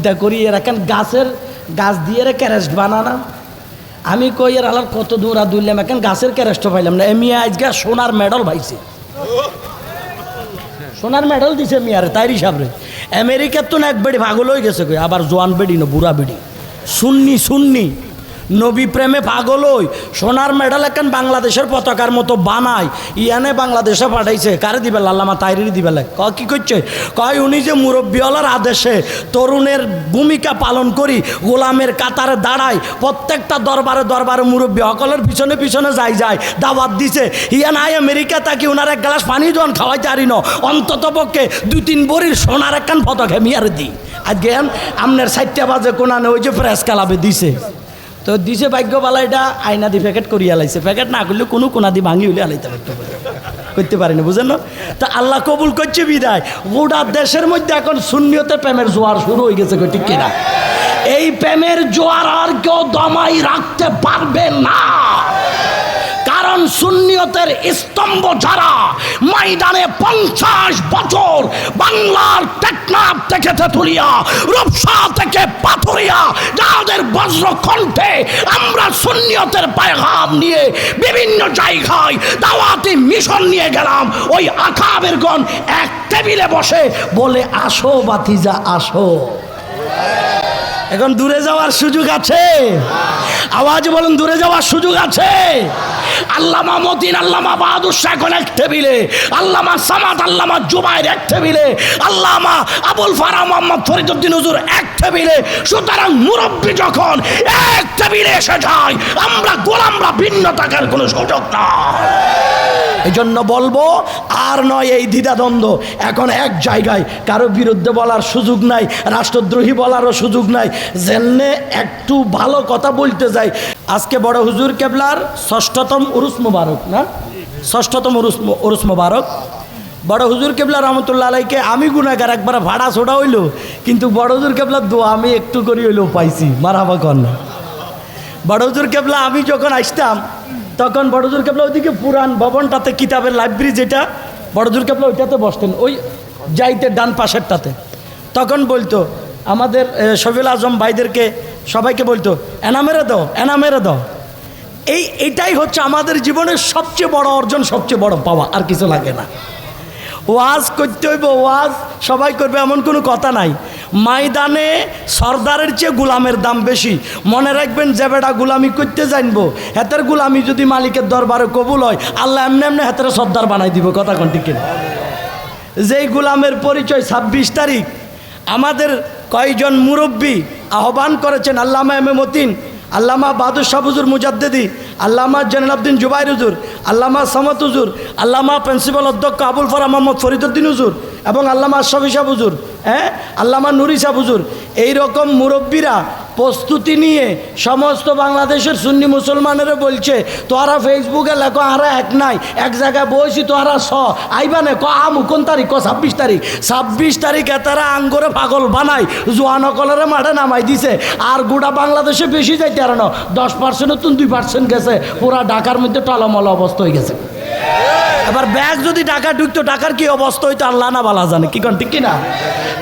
চিন্তা করি, এর এখন গাছের গাছ দিয়ে এরা ক্যারেস্ট বানানা? আমি কই, এর আলার কত দূর আর দুইলাম এখন গাছের ক্যারেস্ট পাইলাম না? এমি আজকে সোনার মেডেল পাইছে। সোনার মেডেল দিছে মিয়ারে, তাই হিসাবে আমেরিকার তো না এক বেড়ি ভাগল হয়ে গেছে কই, আবার জোয়ান বেড়ি না, বুড়া বেড়ি। শুননি সুন্নি। নবী প্রেমে পাগল হই। সোনার মেডেল এখন বাংলাদেশের পতাকার মতো বানায় ইয়ানে বাংলাদেশে পাঠাইছে। কারে দিবে? লাল্লামা তাইরি দিবে ক, কি করছে কয়, উনি যে মুরব্বীওয়ালার আদেশে তরুণের ভূমিকা পালন করি, গোলামের কাতারে দাঁড়ায় প্রত্যেকটা দরবারে দরবারে মুরব্বী সকলের পিছনে পিছনে যাই যায়, দাওয়াত দিছে। ইয়া আই আমেরিকা তাকে ওনার এক গ্লাস পানি জন খাওয়াইতে পারি ন। অন্তত পক্ষে দুই তিন বড়ির সোনার একখান পতাকা মিয়ারে দিই। আজকে আমনের সাইটটা বাজে কোনানে ওই যে প্রেস কালাবে দিছে। তো দিছে ভাগ্যবালা এটা আয়না দি প্যাকেট করিয়া লাইছে। প্যাকেট না করলে কোনো কোনা দি ভাঙি হলে আলাইতে পারতে পারে করতে পারে না, বুঝেন না? তা আল্লাহ কবুল করছে বিদায়। গোটা দেশের মধ্যে এখন শূন্যতে প্রেমের জোয়ার শুরু হয়ে গেছে, ঠিক কিনা? এই প্রেমের জোয়ার আর কেউ দমাই রাখতে পারবে না। কারণ সুন্নিয়তের স্তম্ভ যারা ময়দানে পঞ্চাশ বছর বাংলার টেকনাফ থেকে তেতুলিয়া, রূপসা থেকে পাথুরিয়া, যাদের বজ্র কণ্ঠে আমরা সুন্নিয়তের পায়গাম নিয়ে বিভিন্ন জায়গায় দাওয়াতি মিশন নিয়ে গেলাম, ওই আকাবের গণ এক টেবিলে বসে বলে, আসো বাতিজা আসো। এখন দূরে যাওয়ার সুযোগ আছে। আওয়াজ বলুন, দূরে যাওয়ার সুযোগ আছে। আল্লামা আল্লামা বাহাদুর এক টেবিলে, আল্লামা সামাদ, আল্লামা জুবাইর এক টেবিলে, আল্লামা আবুল ফারা মোহাম্মদ ফরিদুদ্দিন হুজুর এক টেবিলে। সুতরাং মুরব্বী যখন এক টেবিলে এসে যায়, আমরা গোলামরা ভিন্ন থাকার কোনো সুযোগ না এই জন্য বলব, আর নয় এই দ্বিধাদ্বন্দ্ব। এখন এক জায়গায় কারও বিরুদ্ধে বলার সুযোগ নাই, রাষ্ট্রদ্রোহী বলারও সুযোগ নাই। জেনে একটু ভালো কথা বলতে যাই আজকে বড় হুজুর কেবলার ষষ্ঠতম উরুস মুবারক, না? ষষ্ঠতম উরুস উরুস মুবারক। বড় হুজুর কেবলা রহমতুল্লাহ আলাইকে আমি গুণাগার একবার ভাড়া ছোড়া হইল, কিন্তু বড় হুজুর কেবলার দোয়া আমি একটু করি হইলেও পাইছি। মারাবা কন্যা বড় হুজুর কেবলা, আমি যখন আসতাম, তখন বড়জুর কেবলা ওইদিকে পুরান ভবনটাতে, কিতাবের লাইব্রেরি যেটা বড়জুর কেবলা ওইটাতে বসতেন, ওই যাইতে ডান পাশেরটাতে। তখন বলতো, আমাদের শফিল আজম ভাইদেরকে সবাইকে বলতো এনা মেরে দাও এনা মেরে দাও। এই, এটাই হচ্ছে আমাদের জীবনের সবচেয়ে বড় অর্জন, সবচেয়ে বড় পাওয়া, আর কিছু লাগে না। ওয়াজ করতে হইব, ওয়াজ সবাই করবে, এমন কোনো কথা নাই। ময়দানে সর্দারের চেয়ে গুলামের দাম বেশি। মনে রাখবেন, যে বেটা গুলামি করতে জানব, হেতের গুলামি যদি মালিকের দরবারে কবুল হয়, আল্লাহ এমনি এমনি হেতের সর্দার বানাই দিব, কথা কোন ঠিক যেই গুলামের পরিচয় ছাব্বিশ তারিখ, আমাদের কয়জন মুরব্বী আহ্বান করেছেন আল্লামা এম এ মতিন আল্লামা বাহাদুর শাহ হুজুর মুজাদ্দেদি, আল্লামা জেনালউদ্দিন জুবাইর হুজুর, আল্লামা সামত হুজুর, আল্লামা প্রিন্সিপাল অধ্যক্ষ আবুল ফরা মোহাম্মদ ফরিদুদ্দিন হুজুর এবং আল্লামা আশরাফি শাহ হুজুর হ্যাঁ? আল্লামা নুরি শাহ হুজুর। এইরকম মুরব্বীরা প্রস্তুতি নিয়ে সমস্ত বাংলাদেশের সুন্নি মুসলমানেরা বলছে তোরা ফেসবুকে লেখো আরা এক নাই, এক জায়গায় বসি তোরা স, আইবা নে, ক, আমু, কোন তারিখ, ক, ছাব্বিশ তারিখ? ছাব্বিশ তারিখে তারা আঙ্গরে পাগল বানাই জোয়ানকলের মাঠে নামাই দিছে। আর গোটা বাংলাদেশে বেশি যাইতে আর দশ পার্সেন্ট তুন দুই পার্সেন্ট গেছে, পুরা ঢাকার মধ্যে টলমল অবস্থা হয়ে গেছে। এবার ব্যাগ যদি টাকা ঢুকতো টাকার কি অবস্থা হইতো? আল্লাহ না বলা জানে। কি কন, ঠিক কিনা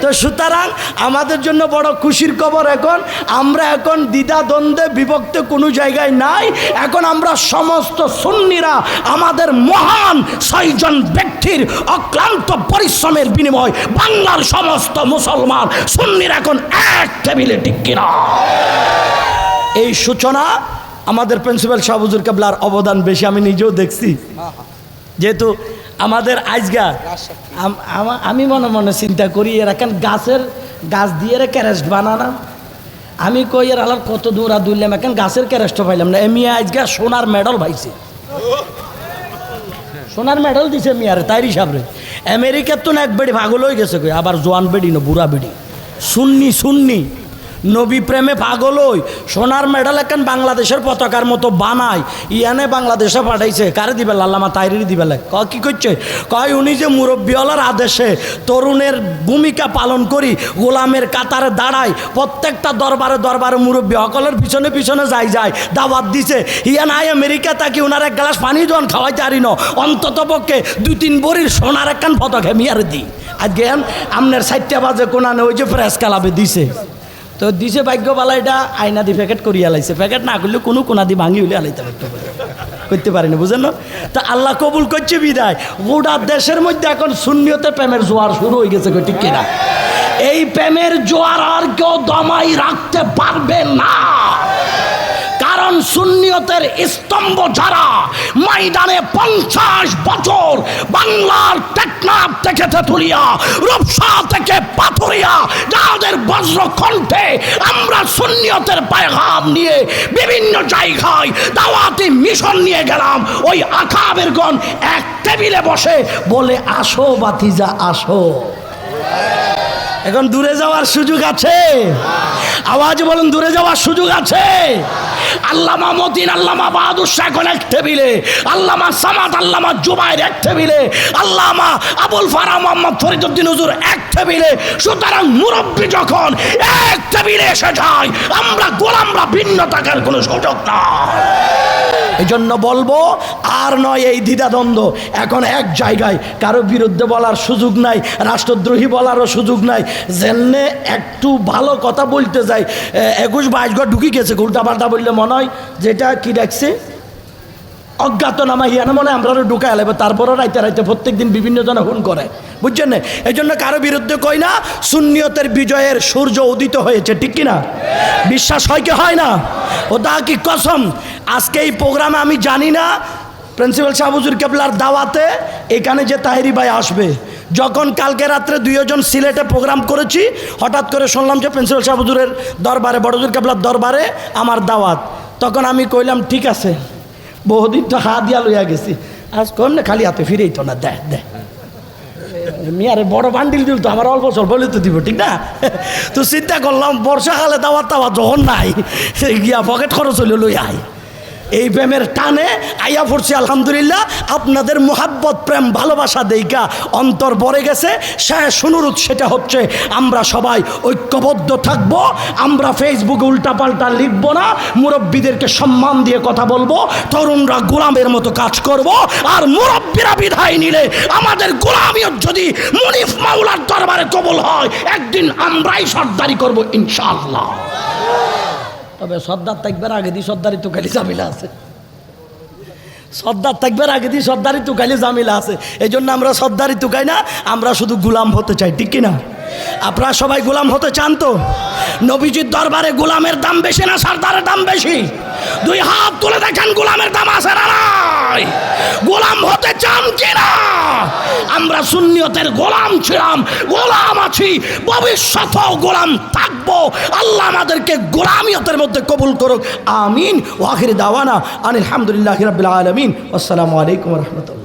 তো সুতরাং আমাদের জন্য বড় খুশির খবর এখন, আমরা এখন দ্বিধা দ্বন্দ্বে বিভক্ত কোনো জায়গায় নাই। এখন আমরা সমস্ত সুন্নিরা আমাদের মহান ছয়জন ব্যক্তির অক্লান্ত পরিশ্রমের বিনিময় বাংলার সমস্ত মুসলমান সুন্নিরা এখন এক টেবিলে, ঠিক কিনা এই সূচনা আমাদের প্রিন্সিপাল শাহবুজুর কাবলার অবদান বেশি, আমি নিজেও দেখছি। যেহেতু আমাদের আজগা আম- মনে মনে চিন্তা করি, এর এখন গাছের গাছ দিয়ে এরা ক্যারেস্ট বানানা আমি কই, এর আলার কত দূর আর দুইলাম এখন গাছের ক্যারেস্ট পাইলাম না। এমি আজগা সোনার মেডেল পাইছে। সোনার মেডেল দিছে মিয়ারে তাই হিসাবে আমেরিকার তো না এক বেড়ি পাগল হয়ে গেছে আবার জোয়ান বেড়ি না, বুড়া বেড়ি। সুন্নি সুন্নি। নবী প্রেমে পাগল হই। সোনার মেডেল এখন বাংলাদেশের পতাকার মতো বানায়। ইয়ানে বাংলাদেশে পাঠাইছে। কারে দিবে লাল্লামা তাইরি দিবেলে ক, কি করছে? কয়, উনি যে মুরব্বীওয়ালার আদেশে তরুণের ভূমিকা পালন করি, গোলামের কাতারে দাঁড়ায়, প্রত্যেকটা দরবারে দরবারে মুরব্বী সকলের পিছনে পিছনে যাই যায়, দাওয়াত দিছে। ইয়া নাই আমেরিকা তাকে ওনার এক গ্লাস পানি জন খাওয়াইতে পারি না অন্তত পক্ষে দুই তিন বড়ির সোনার একখান পতাকা মিয়ারে দিই। আজকে আমনের সাইটটা বাজে কোনানে ওই যে প্রেস কালাবে দিছে। তো দিছে ভাগ্য ভাগ্যবালা এটা আয়না দি প্যাকেট করিয়া লাইছে। প্যাকেট না করলে কোনো কোনা দি ভাঙি হইলে আলাইতে পারতে পারে করতে পারেনি, বুঝেন না? তা আল্লাহ কবুল করছে বিদায়। গোটা দেশের মধ্যে এখন শূন্যতে প্রেমের জোয়ার শুরু হয়ে গেছে ঠিক কিনা? এই প্রেমের জোয়ার আর কেউ দমাই রাখতে পারবে না। কারণ সুন্নিয়তের স্তম্ভ যারা ময়দানে পঞ্চাশ বছর বাংলার টেকনাফ থেকে তেতুলিয়া, রূপসা থেকে পাথরিয়া, যাদের বজ্র কণ্ঠে আমরা সুন্নিয়তের পায়গাম নিয়ে বিভিন্ন জায়গায় দাওয়াতি মিশন নিয়ে গেলাম, ওই আকাবের গণ এক টেবিলে বসে বলে, আসো বাতিজা আসো। এখন দূরে যাওয়ার সুযোগ আছে। আওয়াজ বলুন, দূরে যাওয়ার সুযোগ আছে? আল্লামা মদিন, আল্লামা বাহাদুর শাহ এখন এক টেবিলে। আল্লামা সামাদ, আল্লামা জুবাইর এক টেবিলে। আল্লামা আবুল ফারা মোহাম্মদ ফরিদুদ্দিন হুজুর এক টেবিলে। সুতরাং মুরব্বী যখন এক টেবিলে এসে যায়, আমরা গোলামরা ভিন্ন থাকার কোনো সুযোগ না এই জন্য বলব, আর নয় এই দ্বিধাদ্বন্দ্ব। এখন এক জায়গায় কারও বিরুদ্ধে বলার সুযোগ নাই, রাষ্ট্রদ্রোহী বলারও সুযোগ নাই। জেনে একটু ভালো কথা বলতে যাই একুশ বাইশ ঘর ঢুকি গেছে উল্টা পাল্টা বললে মনে হয়, যেটা কি ডাকছে অজ্ঞাতনামা হিয়ানা মনে আমরা ঢুকায় লাগবে তারপরও রাইতে রাইতে প্রত্যেক দিন বিভিন্ন জনে হুন করে। বুঝছেন না এই জন্য কারও বিরুদ্ধে কই না শূন্যতের বিজয়ের সূর্য উদিত হয়েছে, ঠিক কি না বিশ্বাস হয় কি হয় না? ও তা কি কসম? আজকে এই প্রোগ্রামে আমি জানি না, প্রিন্সিপাল শাহবুজুর কেবলার দাওয়াতে এখানে যে তাহেরি ভাই আসবে। যখন কালকে রাত্রে দুইজন সিলেটে প্রোগ্রাম করেছি, হঠাৎ করে শুনলাম যে প্রিন্সিপাল শাহবুজুরের দরবারে বড়জুর কেবলার দরবারে আমার দাওয়াত। তখন আমি কইলাম, ঠিক আছে। বহুদিন তো হা দিয়া লইয়া গেছি। আজ কম না, খালি হাতে ফিরেই তো না দেখ দেখ মিয়ারে বড় বান্ডিল দিল তো, আমার অল্প স্বল্প হলে তো দিব, ঠিক না? তো চিন্তা করলাম, বর্ষাকালে দাওয়াত টাওয়াত যখন নাই, গিয়া পকেট খরচ হইলে লই আই এই প্রেমের টানে আইয়া পড়ছি, আলহামদুলিল্লাহ। আপনাদের মোহাব্বত, প্রেম, ভালোবাসা দেইকা অন্তর ভরে গেছে। শেষ অনুরোধ সেটা হচ্ছে, আমরা সবাই ঐক্যবদ্ধ থাকব। আমরা ফেসবুকে উল্টাপাল্টা লিখব না। মুরব্বীদেরকে সম্মান দিয়ে কথা বলব। তরুণরা গোলামের মতো কাজ করব। আর মুরব্বীরা বিধায় নিলে আমাদের গোলামিয়ত যদি মুনিফ মাওলার দরবারে কবল হয়, একদিন আমরাই সর্দারি করব, ইনশাআল্লাহ। তবে সর্দার থাকবার আগে দিয়ে সর্দারি খালি জামিলা আছে। সর্দার থাকবার আগে দিয়ে সর্দারি তুকাইলে জামিলা আছে। এই জন্য আমরা সর্দারি তুকাই না, আমরা শুধু গুলাম হতে চাই, ঠিক কিনা? আপনারা সবাই গোলাম হতে চান তো? নবীজির দরবারে গোলামের দাম বেশি না, সর্দারের দাম বেশি? দুই হাত তুলে দেখেন গোলামের দাম আছে না গোলাম হতে চান কিনা আমরা শূন্যতের গোলাম ছিলাম, গোলাম আছি, ভবিষ্যতেও গোলাম থাকব। আল্লাহ আমাদেরকে গোলামিয়তের মধ্যে কবুল করুক। আমিন। ওয়াহির দাওয়ানা আনিল হামদুলিল্লাহ রবিল আলমিন। আসসালামু আলাইকুম রহমতুল্লাহ।